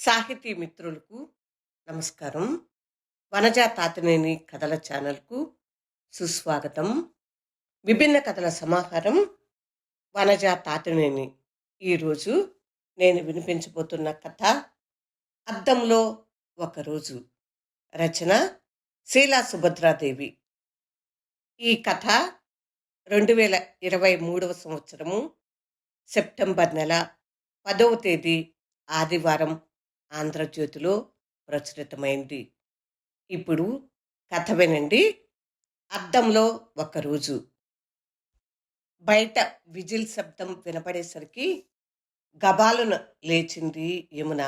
సాహితీ మిత్రులకు నమస్కారం. వనజా తాతనేని కథల ఛానల్కు సుస్వాగతం. విభిన్న కథల సమాహారం వనజా తాతనేని. ఈరోజు నేను వినిపించబోతున్న కథ అద్దంలో ఒకరోజు రచన శీలా సుభద్రాదేవి. ఈ కథ రెండు వేల ఇరవై మూడవ సంవత్సరము సెప్టెంబర్ నెల పదవ తేదీ ఆదివారం ఆంధ్రజ్యోతిలో ప్రచురితమైంది. ఇప్పుడు కథ వినండి. అద్దంలో ఒకరోజు బయట విజిల్ శబ్దం వినపడేసరికి గబాలున లేచింది యమున.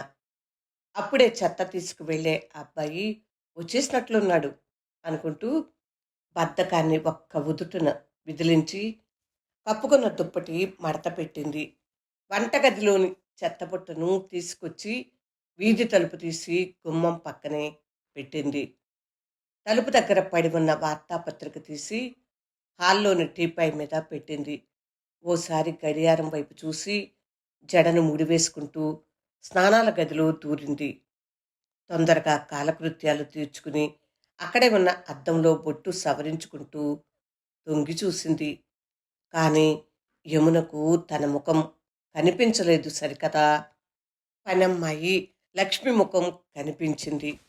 అప్పుడే చెత్త తీసుకువెళ్ళే అబ్బాయి వచ్చేసినట్లున్నాడు అనుకుంటూ బద్ధకాన్ని ఒక్క ఉదుటున విదిలించి కప్పుకున్న దుప్పటి మడత పెట్టింది. వంటగదిలోని చెత్తబుట్టను తీసుకొచ్చి వీధి తలుపు తీసి గుమ్మం పక్కనే పెట్టింది. తలుపు దగ్గర పడి ఉన్న వార్తాపత్రిక తీసి హాల్లోని టీపై మీద పెట్టింది. ఓసారి గడియారం వైపు చూసి జడను ముడివేసుకుంటూ స్నానాల గదిలో దూరింది. తొందరగా కాలకృత్యాలు తీర్చుకుని అక్కడే ఉన్న అద్దంలో బొట్టు సవరించుకుంటూ తొంగి చూసింది. కానీ యమునకు తన ముఖం కనిపించలేదు సరికదా. పనమ్మాయి లక్ష్మి ముఖం కనిపించింది.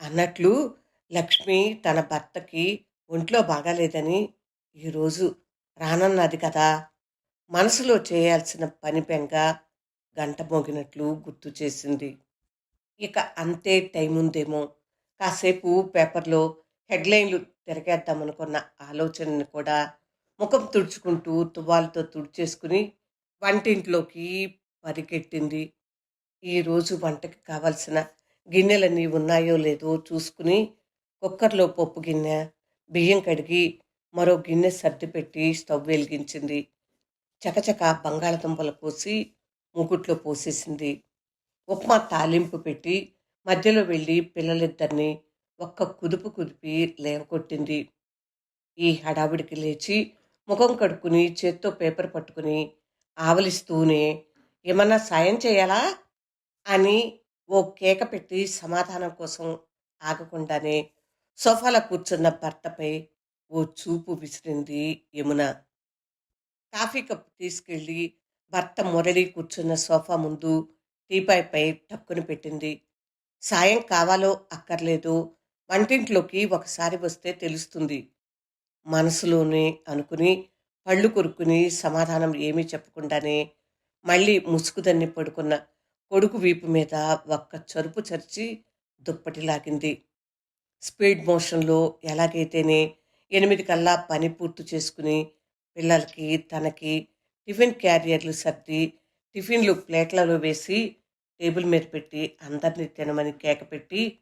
అన్నట్లు లక్ష్మి తన భర్తకి ఒంట్లో బాగాలేదని ఈరోజు రానన్నది కదా. మనసులో చేయాల్సిన పని బెంగ గంట మోగినట్లు గుర్తు చేసింది. ఇక అంతే టైం ఉందేమో. కాసేపు పేపర్లో హెడ్లైన్లు తిరగేద్దామనుకున్న ఆలోచనని కూడా ముఖం తుడుచుకుంటూ తువాలతో తుడిచేసుకుని వంటింట్లోకి పరిగెట్టింది. ఈరోజు వంటకి కావలసిన గిన్నెలన్నీ ఉన్నాయో లేదో చూసుకుని కుక్కర్లో పప్పు గిన్నె బియ్యం కడిగి మరో గిన్నె సర్దిపెట్టి స్టవ్ వెలిగించింది. చకచక బంగాళదుంపలు కోసి ముగ్గుట్లో పోసేసింది. ఉప్మా తాలింపు పెట్టి మధ్యలో వెళ్ళి పిల్లలిద్దరిని ఒక్క కుదుపు కుదిపి లేవకొట్టింది ఈ హడావిడికి లేచి ముఖం కడుక్కుని చేత్తో పేపర్ పట్టుకుని ఆవలిస్తూనే ఏమన్నా సాయం చేయాలా? అని ఓ కేక పెట్టి సమాధానం కోసం ఆగకుండానే సోఫాలో కూర్చున్న భర్తపై ఓ చూపు విసిరింది యమున. కాఫీ కప్పు తీసుకెళ్ళి భర్త మురళి కూర్చున్న సోఫా ముందు టీపాయ్పై టక్కుని పెట్టింది. సాయం కావాలో అక్కర్లేదు వంటింట్లోకి ఒకసారి వస్తే తెలుస్తుంది. మనసులోనే అనుకుని పళ్ళు కొరుక్కుని సమాధానం ఏమీ చెప్పకుండానే మళ్ళీ ముసుగుదన్ని పడుకున్న కొడుకు వీపు మీద ఒక్క చరుపు చరిచి దుప్పటి లాగింది. స్పీడ్ మోషన్లో ఎలాగైతేనే ఎనిమిది కల్లా పని పూర్తి చేసుకుని పిల్లలకి తనకి టిఫిన్ క్యారియర్లు సర్ది టిఫిన్లు ప్లేట్లలో వేసి టేబుల్ మీద పెట్టి అందరినీ తినమని కేక పెట్టి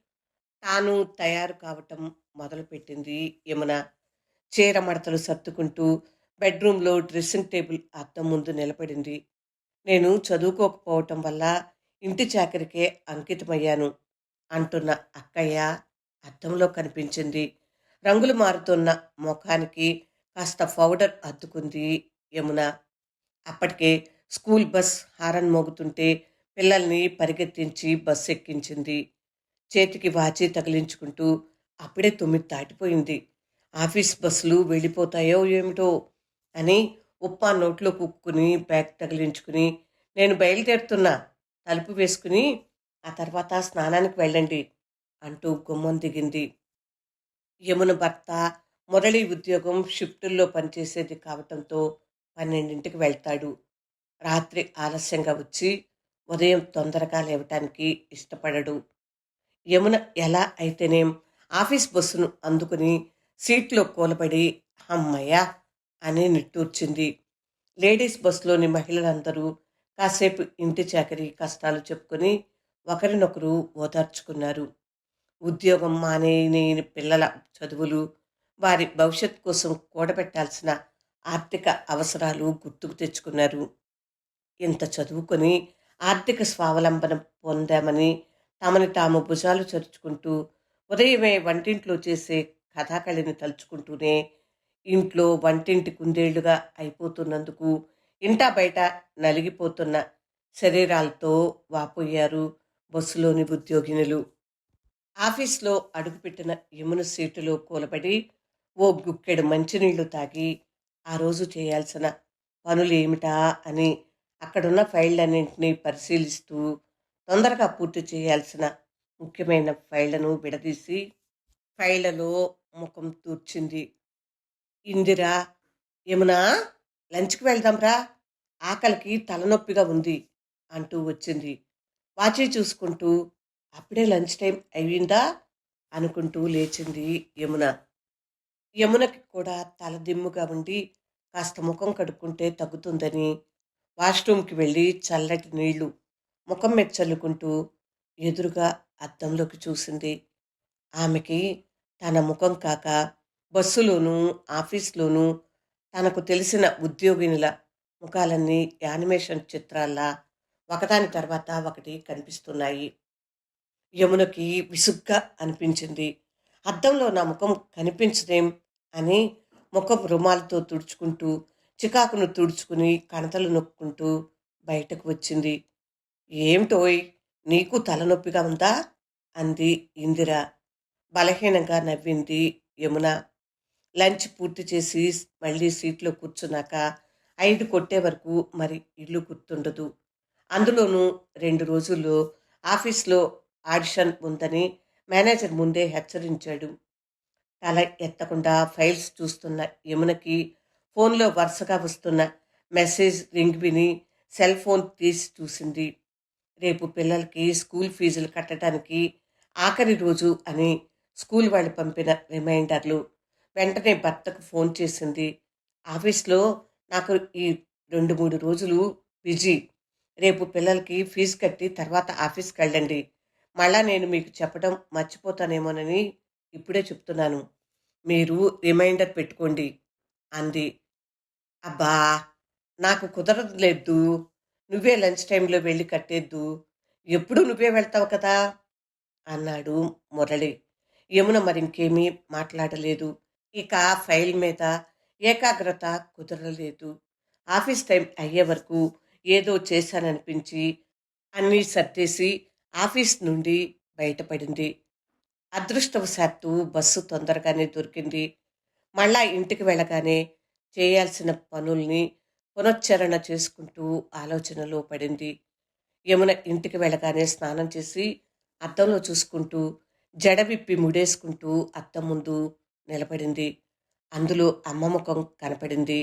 తాను తయారు కావటం మొదలుపెట్టింది యమున. చీర మడతలు సర్దుకుంటూ బెడ్రూమ్లో డ్రెస్సింగ్ టేబుల్ అద్దం ముందు నిలబడింది. నేను చదువుకోకపోవటం వల్ల ఇంటి చాకరికే అంకితమయ్యాను అంటున్న అక్కయ్య అద్దంలో కనిపించింది. రంగులు మారుతున్న ముఖానికి కాస్త పౌడర్ అద్దుకుంది యమున. అప్పటికే స్కూల్ బస్ హారన్ మోగుతుంటే పిల్లల్ని పరిగెత్తించి బస్ ఎక్కించింది. చేతికి వాచి తగిలించుకుంటూ అప్పుడే తొమ్మిది దాటిపోయింది. ఆఫీస్ బస్సులు వెళ్ళిపోతాయో ఏమిటో అని ఉప్పా నోట్లో కుక్కుని బ్యాగ్ తగిలించుకుని నేను బయలుదేరుతున్నా తలుపు వేసుకుని ఆ తర్వాత స్నానానికి వెళ్ళండి అంటూ గుమ్మం దిగింది. యమున భర్త మురళి ఉద్యోగం షిఫ్టుల్లో పనిచేసేది కావటంతో పన్నెండింటికి వెళ్తాడు. రాత్రి ఆలస్యంగా వచ్చి ఉదయం తొందరగా లేవటానికి ఇష్టపడడు. యమున ఎలా అయితేనేం ఆఫీస్ బస్సును అందుకుని సీట్లో కూలబడి అమ్మయ్యా అని నిట్టూర్చింది. లేడీస్ బస్సులోని మహిళలందరూ కాసేపు ఇంటి చాకరీ కష్టాలు చెప్పుకొని ఒకరినొకరు ఓదార్చుకున్నారు. ఉద్యోగం మానేని పిల్లల చదువులు వారి భవిష్యత్ కోసం కూడబెట్టాల్సిన ఆర్థిక అవసరాలు గుర్తుకు తెచ్చుకున్నారు. ఇంత చదువుకొని ఆర్థిక స్వావలంబన పొందామని తమని తాము భుజాలు చరుచుకుంటూ ఉదయమే వంటింట్లో చేసే కథాకళిని తలుచుకుంటూనే ఇంట్లో వంటింటి కుందేళ్ళుగా అయిపోతున్నందుకు ఇంటా బయట నలిగిపోతున్న శరీరాలతో వాపోయారు బస్సులోని ఉద్యోగినులు. ఆఫీస్లో అడుగుపెట్టిన యమున సీటులో కూలబడి ఓ గుక్కెడు మంచినీళ్ళు తాగి ఆ రోజు చేయాల్సిన పనులు ఏమిటా అని అక్కడున్న ఫైళ్ళన్నింటినీ పరిశీలిస్తూ తొందరగా పూర్తి చేయాల్సిన ముఖ్యమైన ఫైళ్ళను విడదీసి ఫైళ్ళలో ముఖం తూర్చింది. ఇందిరా యమునా లంచ్కి వెళ్దాంరా? ఆకలికి తలనొప్పిగా ఉంది అంటూ వచ్చింది. వాచి చూసుకుంటూ అప్పుడే లంచ్ టైం అయ్యిందా అనుకుంటూ లేచింది యమున. యమునకి కూడా తలదిమ్ముగా ఉండి కాస్త ముఖం కడుక్కుంటే తగ్గుతుందని. వాష్రూమ్కి వెళ్ళి చల్లటి నీళ్ళు ముఖం మీద చల్లుకుంటూ ఎదురుగా అద్దంలోకి చూసింది. ఆమెకి తన ముఖం కాక బస్సులోనూ ఆఫీస్లోనూ తనకు తెలిసిన ఉద్యోగినుల ముఖాలన్నీ యానిమేషన్ చిత్రాల్లా ఒకదాని తర్వాత ఒకటి కనిపిస్తున్నాయి. యమునకి విసుగ్గా అనిపించింది. అద్దంలో నా ముఖం కనిపించదేం అని ముఖం రుమాలతో తుడుచుకుంటూ చికాకును తుడుచుకుని కణతలు నొక్కుంటూ బయటకు వచ్చింది. ఏమిటోయ్ నీకు తలనొప్పిగా ఉందా? అంది ఇందిర బలహీనంగా నవ్వింది యమున. లంచ్ పూర్తి చేసి మళ్ళీ సీట్లో కూర్చున్నాక ఐదు కొట్టే వరకు మరి ఇల్లు గుర్తుండదు. అందులోనూ రెండు రోజుల్లో ఆఫీస్లో ఆడిషన్ ఉందని మేనేజర్ ముందే హెచ్చరించాడు. తల ఎత్తకుండా ఫైల్స్ చూస్తున్న యమునకి ఫోన్లో వరుసగా వస్తున్న మెసేజ్ రింగ్ విని సెల్ ఫోన్ తీసి చూసింది. రేపు పిల్లలకి స్కూల్ ఫీజులు కట్టడానికి ఆఖరి రోజు అని స్కూల్ వాళ్ళు పంపిన రిమైండర్లు వెంటనే భర్తకు ఫోన్ చేసింది. ఆఫీస్లో నాకు ఈ రెండు మూడు రోజులు బిజీ. రేపు పిల్లలకి ఫీజు కట్టి తర్వాత ఆఫీస్కి వెళ్ళండి. మళ్ళా నేను మీకు చెప్పడం మర్చిపోతానేమోనని ఇప్పుడే చెప్తున్నాను. మీరు రిమైండర్ పెట్టుకోండి అంది. అబ్బా! నాకు కుదరదు లేదు. నువ్వే లంచ్ టైంలో వెళ్ళి కట్టేద్దు. ఎప్పుడు నువ్వే వెళ్తావు కదా! అన్నాడు మురళి. యమున మరింకేమీ మాట్లాడలేదు. ఇక ఫైల్ మీద ఏకాగ్రత కుదరలేదు. ఆఫీస్ టైం అయ్యే వరకు ఏదో చేశాననిపించి అన్నీ సర్దేసి ఆఫీస్ నుండి బయటపడింది. అదృష్టవశాత్తు బస్సు తొందరగానే దొరికింది. మళ్ళా ఇంటికి వెళ్ళగానే చేయాల్సిన పనుల్ని పునశ్చరణ చేసుకుంటూ ఆలోచనలో పడింది. యమున ఇంటికి వెళ్ళగానే స్నానం చేసి అద్దంలో చూసుకుంటూ జడ విప్పి ముడేసుకుంటూ అద్దం ముందు నిలబడింది. అందులో అమ్మ ముఖం కనపడింది.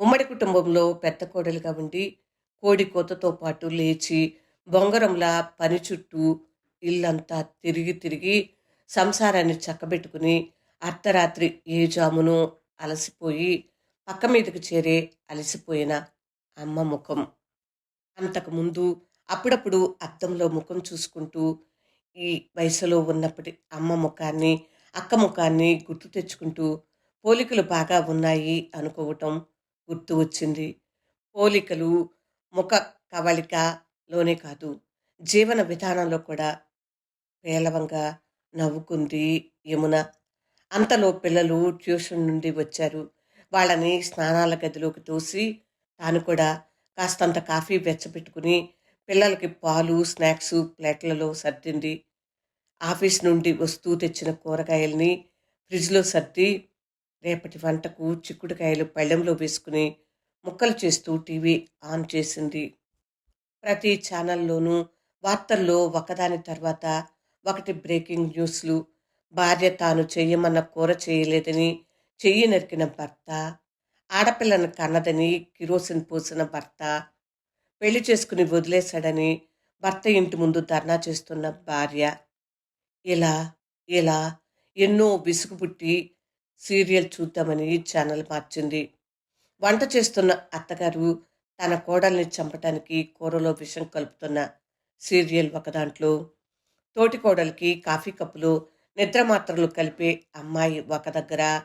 ఉమ్మడి కుటుంబంలో పెద్ద కోడలుగా ఉండి కోడి కోతతో పాటు లేచి బొంగరంలా పని చుట్టూ ఇల్లంతా తిరిగి తిరిగి సంసారాన్ని చక్కబెట్టుకుని అర్ధరాత్రి ఏ జామును అలసిపోయి పక్క మీదకు చేరే అలసిపోయిన అమ్మ ముఖం. అంతకుముందు అప్పుడప్పుడు అద్దంలో ముఖం చూసుకుంటూ ఈ వయసులో ఉన్నప్పటి అమ్మ ముఖాన్ని అక్క ముఖాన్ని గుర్తు తెచ్చుకుంటూ పోలికలు బాగా ఉన్నాయి అనుకోవటం గుర్తు వచ్చింది. పోలికలు ముఖ కవళికలోనే కాదు జీవన విధానంలో కూడా పేలవంగా నవ్వుకుంది యమున. అంతలో పిల్లలు ట్యూషన్ నుండి వచ్చారు. వాళ్ళని స్నానాల గదిలోకి తోసి తాను కూడా కాస్తంత కాఫీ వెచ్చబెట్టుకుని పిల్లలకి పాలు స్నాక్స్ ప్లేట్లలో సర్దింది. ఆఫీస్ నుండి వస్తూ తెచ్చిన కూరగాయల్ని ఫ్రిడ్జ్లో సర్ది రేపటి వంటకు చిక్కుడుకాయలు పళ్ళెంలో వేసుకుని ముక్కలు చేస్తూ టీవీ ఆన్ చేసింది. ప్రతి ఛానల్లోనూ వార్తల్లో ఒకదాని తర్వాత ఒకటి బ్రేకింగ్ న్యూస్లు. భార్య తాను చెయ్యమన్న కూర చేయలేదని చెయ్యి నరికిన భర్త ఆడపిల్లను కన్నదని కిరోసిన్ పోసిన భర్త పెళ్ళి చేసుకుని వదిలేశాడని భర్త ఇంటి ముందు ధర్నా చేస్తున్న భార్య ఇలా ఇలా ఎన్నో విసుగు పుట్టి సీరియల్ చూద్దామని ఛానల్ మార్చింది. వంట చేస్తున్న అత్తగారు తన కోడల్ని చంపటానికి కూరలో విషం కలుపుతున్న సీరియల్ ఒక దాంట్లో. తోటి కోడలికి కాఫీ కప్పులో నిద్ర మాత్రలు కలిపే అమ్మాయి ఒక దగ్గర.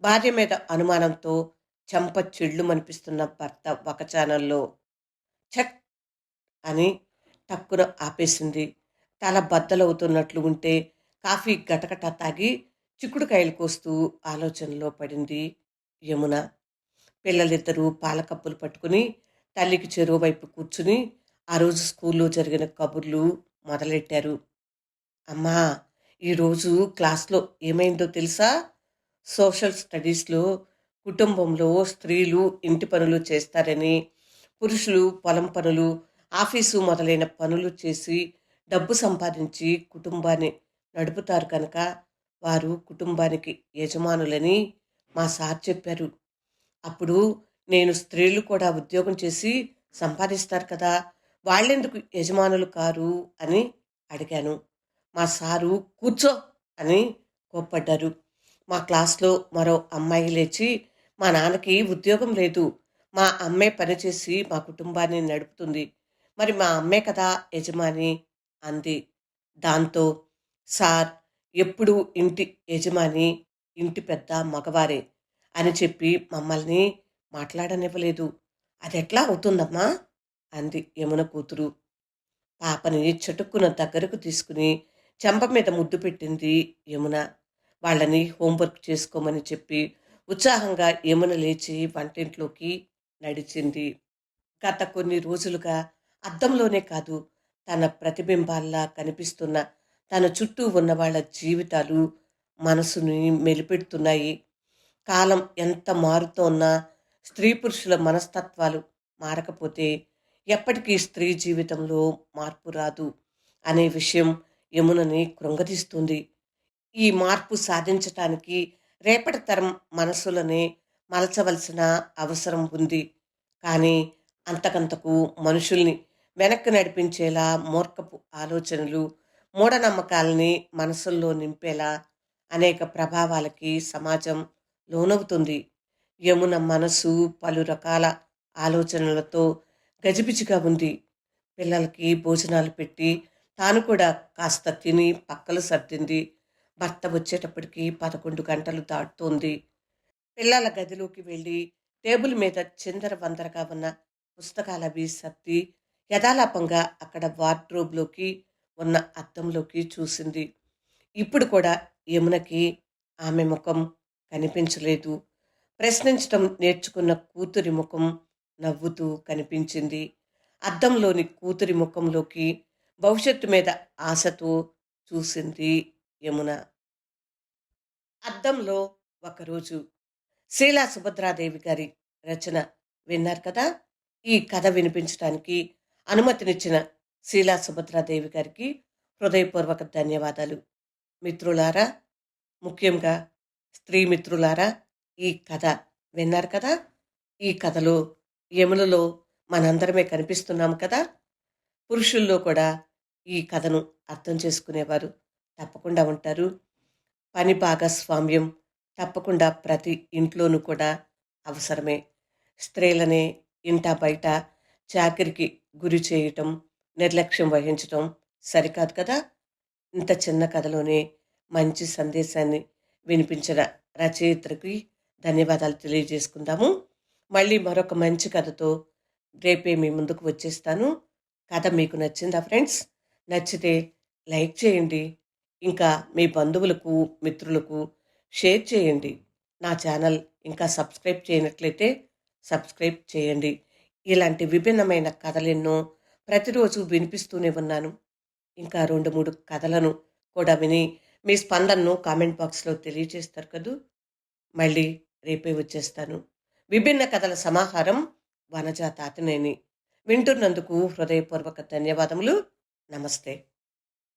భార్య మీద అనుమానంతో చెంప చెళ్ళు మనిపిస్తున్న భర్త ఒక ఛానల్లో. చక్ అని టక్కున ఆపేసింది. తల బద్దలవుతున్నట్లు ఉంటే కాఫీ గటగట తాగి చిక్కుడుకాయలు కోస్తూ ఆలోచనలో పడింది యమున. పిల్లలిద్దరూ పాలకప్పులు పట్టుకుని తల్లికి చెరువు వైపు కూర్చుని ఆ రోజు స్కూల్లో జరిగిన కబుర్లు మొదలెట్టారు. అమ్మా ఈరోజు క్లాస్లో ఏమైందో తెలుసా? సోషల్ స్టడీస్లో కుటుంబంలో స్త్రీలు ఇంటి పనులు చేస్తారని పురుషులు పొలం పనులు ఆఫీసు మొదలైన పనులు చేసి డబ్బు సంపాదించి కుటుంబాన్ని నడుపుతారు కనుక వారు కుటుంబానికి యజమానులని మా సార్ చెప్పారు. అప్పుడు నేను స్త్రీలు కూడా ఉద్యోగం చేసి సంపాదిస్తారు కదా వాళ్ళెందుకు యజమానులు కారు అని అడిగాను. మా సారు కూర్చో అని కోప్పడ్డారు. మా క్లాస్లో మరో అమ్మాయి లేచి మా నాన్నకి ఉద్యోగం లేదు మా అమ్మే పనిచేసి మా కుటుంబాన్ని నడుపుతుంది. మరి మా అమ్మే కదా యజమాని అంది. దాంతో సార్ ఎప్పుడు ఇంటి యజమాని ఇంటి పెద్ద మగవారే అని చెప్పి మమ్మల్ని మాట్లాడనివ్వలేదు. అది ఎట్లా అవుతుందమ్మా? అంది యమున కూతురు. పాపని చటుక్కున దగ్గరకు తీసుకుని చెంప మీద ముద్దు పెట్టింది యమున. వాళ్ళని హోంవర్క్ చేసుకోమని చెప్పి ఉత్సాహంగా యమున లేచి వంటింట్లోకి నడిచింది. గత కొన్ని రోజులుగా అద్దంలోనే కాదు తన ప్రతిబింబాల్లా కనిపిస్తున్న తన చుట్టూ ఉన్న వాళ్ళ జీవితాలు మనసుని మెలిపెడుతున్నాయి. కాలం ఎంత మారుతోన్నా స్త్రీ పురుషుల మనస్తత్వాలు మారకపోతే ఎప్పటికీ స్త్రీ జీవితంలో మార్పు రాదు అనే విషయం యమునని కృంగదీస్తుంది ఈ మార్పు సాధించటానికి రేపటి తరం మనసులనే మలచవలసిన అవసరం ఉంది. కానీ అంతకంతకు మనుషుల్ని వెనక్కి నడిపించేలా మూర్ఖపు ఆలోచనలు మూఢనమ్మకాలని మనసుల్లో నింపేలా అనేక ప్రభావాలకి సమాజం లోనవుతుంది. యమున మనసు పలు రకాల ఆలోచనలతో గజిబిజిగా ఉంది. పిల్లలకి భోజనాలు పెట్టి తాను కూడా కాస్త తిని పక్కలు సర్దింది. భర్త వచ్చేటప్పటికి పదకొండు గంటలు దాటుతోంది. పిల్లల గదిలోకి వెళ్ళి టేబుల్ మీద చిందర వందరగా ఉన్న పుస్తకాలవి సర్ది యథాలాపంగా అక్కడ వార్డ్రోబ్లోకి ఉన్న అద్దంలోకి చూసింది. ఇప్పుడు కూడా యమునకి ఆమె ముఖం కనిపించలేదు. ప్రశ్నించటం నేర్చుకున్న కూతురి ముఖం నవ్వుతూ కనిపించింది. అద్దంలోని కూతురి ముఖంలోకి భవిష్యత్తు మీద ఆశతో చూసింది యమున. అద్దంలో ఒకరోజు శీలా సుభద్రాదేవి గారి రచన విన్నారు కదా? ఈ కథ వినిపించడానికి అనుమతినిచ్చిన శీలా సుభద్రాదేవి గారికి హృదయపూర్వక ధన్యవాదాలు. మిత్రులారా ముఖ్యంగా స్త్రీ మిత్రులారా ఈ కథ విన్నారు కదా? ఈ కథలో యములలో మనందరమే కనిపిస్తున్నాం కదా? పురుషుల్లో కూడా ఈ కథను అర్థం చేసుకునేవారు తప్పకుండా ఉంటారు. పని భాగస్వామ్యం తప్పకుండా ప్రతి ఇంట్లోనూ కూడా అవసరమే. స్త్రీలనే ఇంట బయట చాకరికి గురి చేయటం నిర్లక్ష్యం వహించటం సరికాదు కదా? ఇంత చిన్న కథలోనే మంచి సందేశాన్ని వినిపించిన రచయిత్రికి ధన్యవాదాలు తెలియజేసుకుందాము. మళ్ళీ మరొక మంచి కథతో రేపే మీ ముందుకు వచ్చేస్తాను. కథ మీకు నచ్చిందా ఫ్రెండ్స్? నచ్చితే లైక్ చేయండి. ఇంకా మీ బంధువులకు మిత్రులకు షేర్ చేయండి. నా ఛానల్ ఇంకా సబ్స్క్రైబ్ చేయనట్లయితే సబ్స్క్రైబ్ చేయండి. ఇలాంటి విభిన్నమైన కథలెన్నో ప్రతిరోజు వినిపిస్తూనే ఉన్నాను. ఇంకా రెండు మూడు కథలను కూడా విని మీ స్పందనను కామెంట్ బాక్స్లో తెలియజేస్తారు కదూ? మళ్ళీ రేపే వచ్చేస్తాను. విభిన్న కథల సమాహారం వనజా తాతినేని వింటున్నందుకు హృదయపూర్వక ధన్యవాదములు. నమస్తే.